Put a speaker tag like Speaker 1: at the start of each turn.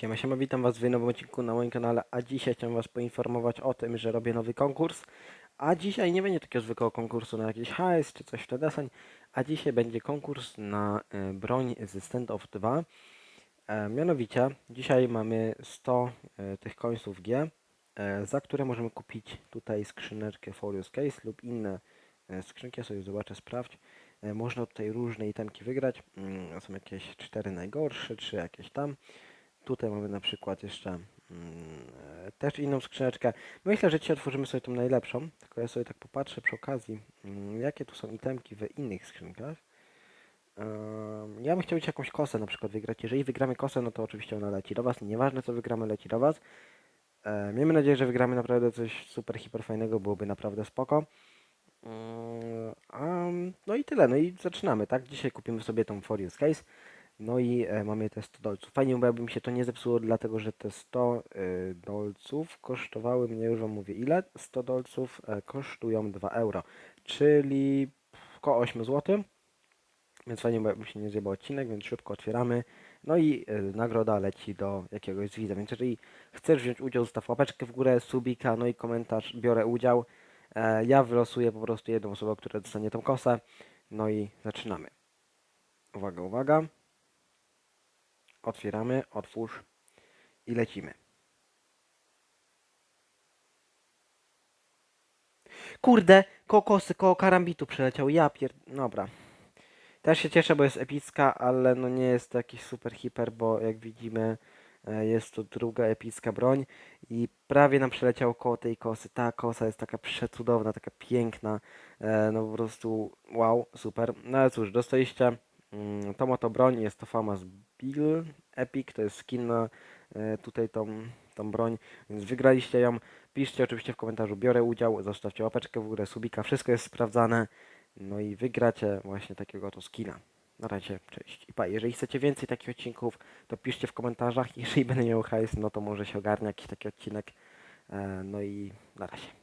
Speaker 1: Siema, siema, witam was w nowym odcinku na moim kanale, a dzisiaj chciałem was poinformować o tym, że robię nowy konkurs, a dzisiaj nie będzie takiego zwykłego konkursu na jakiś hajs czy coś w ten deseń, a dzisiaj będzie konkurs na e, broń z Standoff 2. E, mianowicie, dzisiaj mamy 100 e, tych końców G, e, za które możemy kupić tutaj skrzyneczkę Forius Case lub inne e, skrzynki, sobie zobaczę, sprawdź. E, można tutaj różne itemki wygrać, mm, są jakieś 4 najgorsze, czy jakieś tam. Tutaj mamy na przykład jeszcze mm, e, też inną skrzyneczkę. Myślę, że dzisiaj otworzymy sobie tą najlepszą, tylko ja sobie tak popatrzę przy okazji, mm, jakie tu są itemki w innych skrzynkach. Ja bym chciał mieć jakąś kosę na przykład wygrać. Jeżeli wygramy kosę, no to oczywiście ona leci do Was. Nieważne co wygramy, leci do Was. Miejmy nadzieję, że wygramy naprawdę coś super, hiper fajnego, byłoby naprawdę spoko. Mm, no i tyle, no i zaczynamy, tak? Dzisiaj kupimy sobie tą Forius Case. No i e, mamy te 100 dolców. Fajnie, jakby mi się to nie zepsuło, dlatego że te 100 y, dolców kosztowały mnie, już wam mówię ile, 100 dolców e, kosztują 2 euro, czyli około 8 zł. Więc fajnie, jakby się nie zjebał odcinek, więc szybko otwieramy. No i y, nagroda leci do jakiegoś z widza. Więc jeżeli chcesz wziąć udział, zostaw łapeczkę w górę, subika, no i komentarz, biorę udział. E, ja wylosuję po prostu jedną osobę, która dostanie tą kosę. No i zaczynamy. Uwaga, uwaga. Otwieramy, otwórz i lecimy. Kurde, koło kosy, koło karambitu przeleciał. Ja pier... Dobra. Też się cieszę, bo jest epicka, ale no nie jest to jakiś super hiper, bo jak widzimy e, jest to druga epicka broń i prawie nam przeleciał koło tej kosy. Ta kosa jest taka przecudowna, taka piękna. E, No po prostu wow, super. No ale cóż, dostaliście mm, tą oto broń, jest to Famas Bill Epic, to jest skin na e, tutaj tą, tą broń, więc wygraliście ją. Piszcie oczywiście w komentarzu, biorę udział, zostawcie łapeczkę w górę, subika, wszystko jest sprawdzane. No i wygracie właśnie takiego oto skina. Na razie, cześć. I pa, jeżeli chcecie więcej takich odcinków, to piszcie w komentarzach. Jeżeli będę miał hajs, no to może się ogarnia jakiś taki odcinek. E, No i na razie.